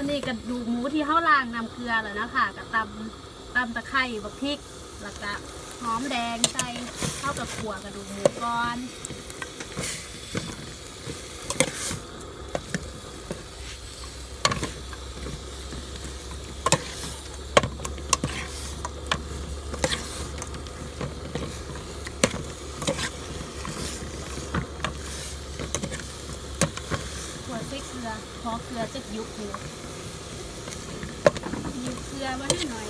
ตัวนี้กระดูกหมูที่เฮาล้างน้ำเกลือแล้วนะคะกับตำตำตะไคร้บักพริกแล้วก็หอมแดงใส่เข้ากับขัวกระดูกหมูก่อนขวใส่เกลือพอเกลือจะยุบอยู่ ยุบเกลือไว้หน่อย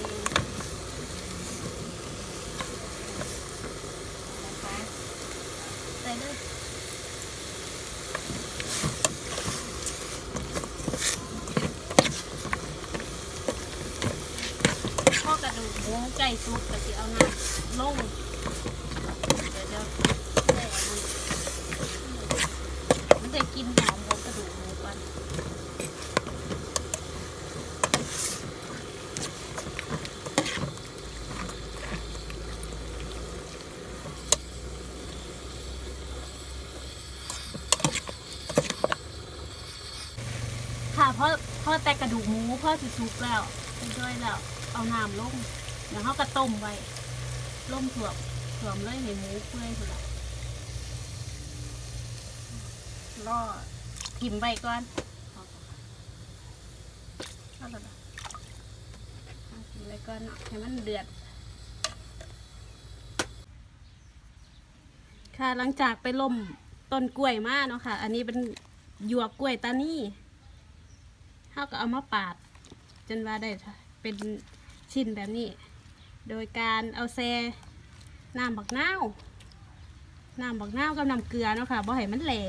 ใส่เลยพ่อกระดูกหมูไก่ซุปก็สิเอาน้ำลงเดี๋ยวเดี๋ยวมันจะกินหอมของกระดูกหมูก่อนค่ะ เพราแต่กระดูกหมูเพราะสิสุกแล้วเรียบร้อยแล้ว เอาน้ำลงเดี๋ยวเขาก็ต้มไว้ล่มถ่วมถ่วมเลยให้หมูเปื่อยสุดละล่อทิมใบก่อนเอาละกิมใบก่อนเนาะให้มันเดือด ค่ะหลังจากไปล่มต้นกล้วยมาเนาะค่ะ อันนี้เป็นหยวกกล้วยตานี่ เขาก็เอามาปาด จนว่าได้เป็นชิ้นแบบนี้ โดยการเอาแซ่น้ำบักนาวน้ำบักนาวกับน้ำเกลือเนาะค่ะบ่ให้มันแหล่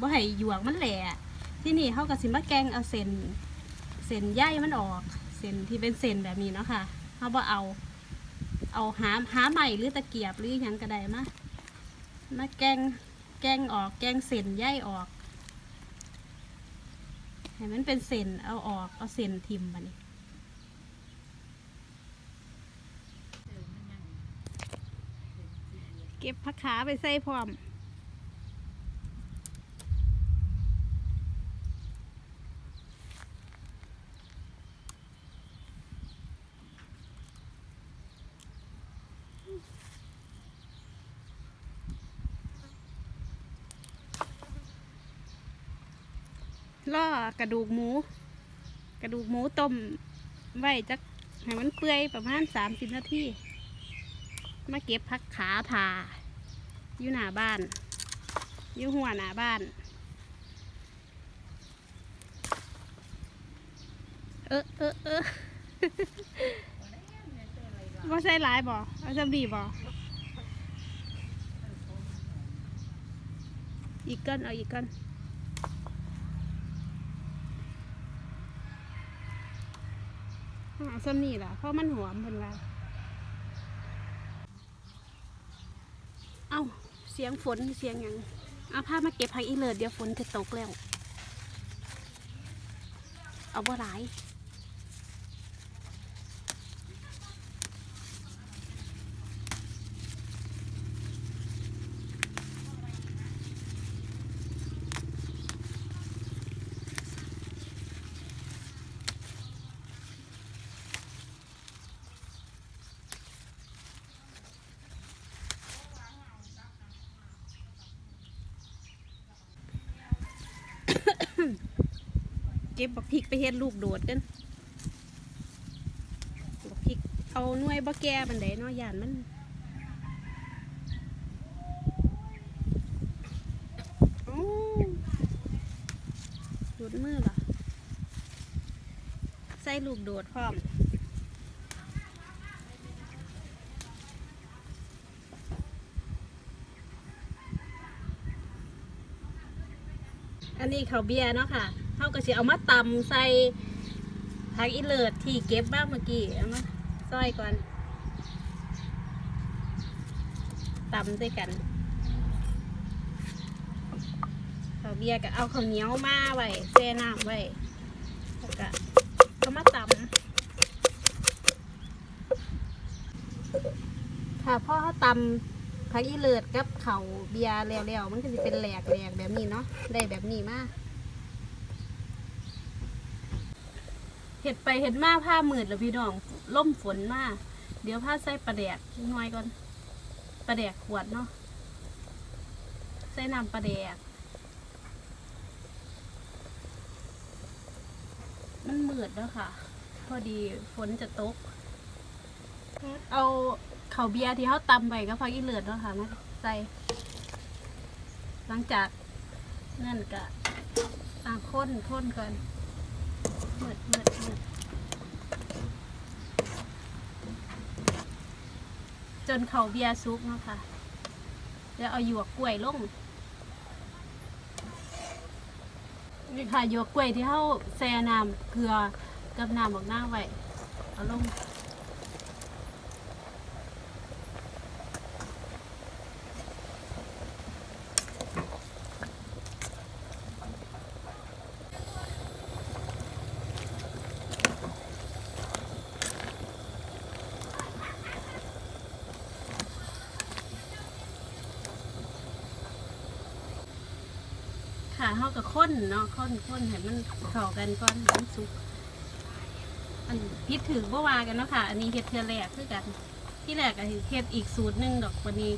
บ่ให้หยวกมันแหล่ที่นี่เขาก็สิมาแกงเอาเส้นเส้นใยมันออกเส้นที่เป็นเส้นแบบนี้เนาะค่ะเขาบ่เอาเอาหาหาใหม่หรือตะเกียบหรือยังก็ได้มามาแกงแกงออกแกงเส้นใยออก ให้มันเป็นเส้นเอาออกเอาเส้นทิมมานี่เก็บผักขาไปใส่พร้อม ล่อกระดูกหมู กระดูกหมูต้มไว้จักให้มันเปื่อยประมาณสามสิบนาทีมาเก็บพักขาทาอยู่หน้าบ้านอยู่หัวหน้าบ้าน เออเออเออว่าใช่หลายบ่เอาจำดีบ่อีกก้อนเอาอีกก้อน เอาซ้ำนี่ล่ะเพราะมันหอมเพิ่นว่าเอาเสียงฝนเสียงหยังเอาผ้ามาเก็บผักอีเลิศเดี๋ยวฝนจะตกแล้ว เอาบ่หลาย เก็บบักพริกไปเฮ็ดลูกโดดกันบักพริกเอาหน่วยบ่แก่บันไดเนาะยานมันโอ้หลุดมือเหรอใส่ลูกโดดพร้อมอันนี้เขาเบียร์เนาะค่ะ เขาก็สิเอามาตำใส่ผักอีเลิศที่เก็บบ้างเมื่อกี้เอามาซอยก่อนตำด้วยกันเขาวเบียก็เอาข้าวเหนียวมาไว้แช่น้ำไว้แล้วก็เอามาตำค่ะพ่อเขาตำผักอีเลิศกับเขาวเบียร์แล้วๆมันก็จะเป็นแหลกๆแบบนี้เนาะได้แบบนี้มาก เห็ดไปเห็ดมาผ้ามืดแล้วพี่น้องล่มฝนมาเดี๋ยวผ้าใส่ปลาแดกหน่อยก่อนปลาแดกขวดเนาะใส่น้ำปลาแดก มันมืดแล้วค่ะ พอดีฝนจะตก เอาเขาวเบียร์ที่เขาตำไปก็พักอีเลือดเนาะค่ะมาใส่ หลังจากนั่นก็อ่าค้นค้นก่อน มืดมืดมืดจนเขาเบียร์ซุกเนาะค่ะแล้วเอาหยวกกล้วยลงนี่ค่ะหยวกกล้วยที่เขาแซ่น้ำเกลือกับน้ำบอกหน้าไว้เอาลง ค่ะเขาก็ข้นเนาะข้นข้นให้มันเข้ากันก่อนให้มันสุกอันพิดถือบ่ว่ากันเนาะค่ะ อันนี้เฮ็ดเทื่อแรกคือกัน ที่แรกก็เฮ็ดอีกสูตรหนึงดอกวันนี้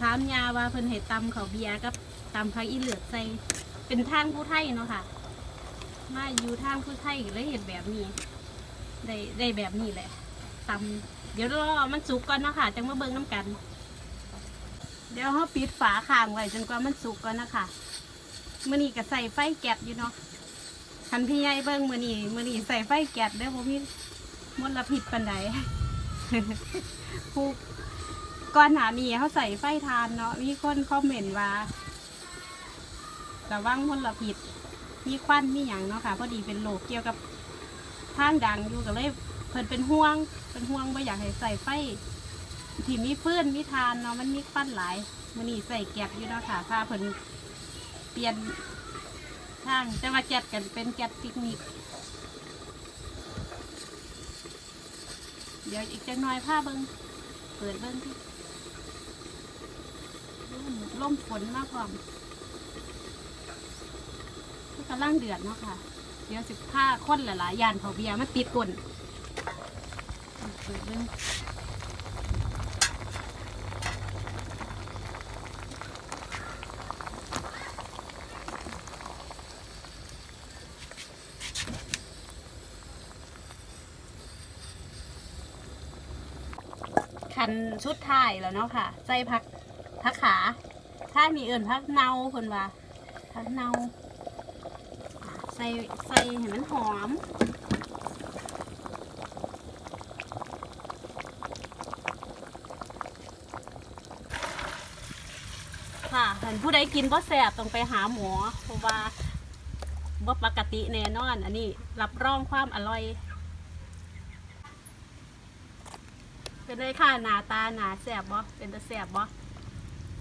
ถามยาว่าเพิ่นให้ตำข้าวเบียร์กับตำผักอีเหลือกใส่เป็นทางผู้ไทยเนาะค่ะ มาอยู่ทางผู้ไทยก็เลยเฮ็ดแบบนี้ ได้ได้แบบนี้แหละตำเดี๋ยวรอมันสุกก่อนเนาะค่ะจังมาเบิ่งน้ำกัน เดี๋ยวเราปิดฝาค้างไว้จนกว่ามันสุกก่อนนะคะ มื้อนี้ก็ใส่ไฟแก๊สอยู่เนาะคันพี่ใหญ่เบิ่งมื้อนี้มื้อนี้ใส่ไฟแก๊สเด้อบ่มีมลพิษปานใดผู้ก่อนหน้านี้เขาใส่ไฟทานเนาะมีคนคอมเมนต์ว่าระวังมลพิษมีควันมีหยังเนาะค่ะพอดีเป็นโรคเกี่ยวกับทางดังอยู่ก็เลยเพิ่นเป็นห่วง เป็นห่วงบ่อยากให้ใส่ไฟที่มีฟืนมีทานเนาะมันมีควันหลายมันนี่ใส่แก๊สอยู่เนาะค่ะพาเพิ่น เปลี่ยนทางแต่ว่าแก๊สกันเป็นแก๊สปิกนิก เดี๋ยวอีกจังหน่อยผ้าเบิงเปิดเบิ้งที่ล่มฝนมากกว่ามันกำลังเดือดเนาะค่ะ เดี๋ยวสิผ้าค้นหลายๆยานเผาเบียร์มันติดก้นเปิดเบิ้ง นชุดท้ายแล้วเนาะค่ะ ใส่ผักผักขา ถ้ามีเอิญผักเนาคนว่าผักเนาอ่าใส่ใส่ให้มันหอมค่ะเห็นผู้ใดกินบ่แสบต้องไปหาหมอเพราะว่าบ่ปกติแน่นอน อันนี้รับรองความอร่อย เป็นได้ค่ะหน้าตาหนาแสบบ่เป็นตาแสบบ่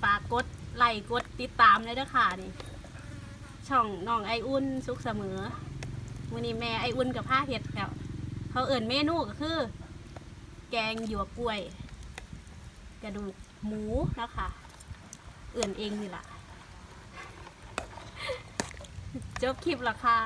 ฝากกดไลค์กดติดตามเลยด้อค่ะนี่ช่องน้องไออุ่นสุขเสมอวันนี้แม่ไออุ่นกับผ้าเห็ดแล้วเขาเอิ่นเมนูก็คือ แกงหยวกกล้วย กระดูกหมูนะคะเอื่นเองนี่แหละจบคลิปละค่ะ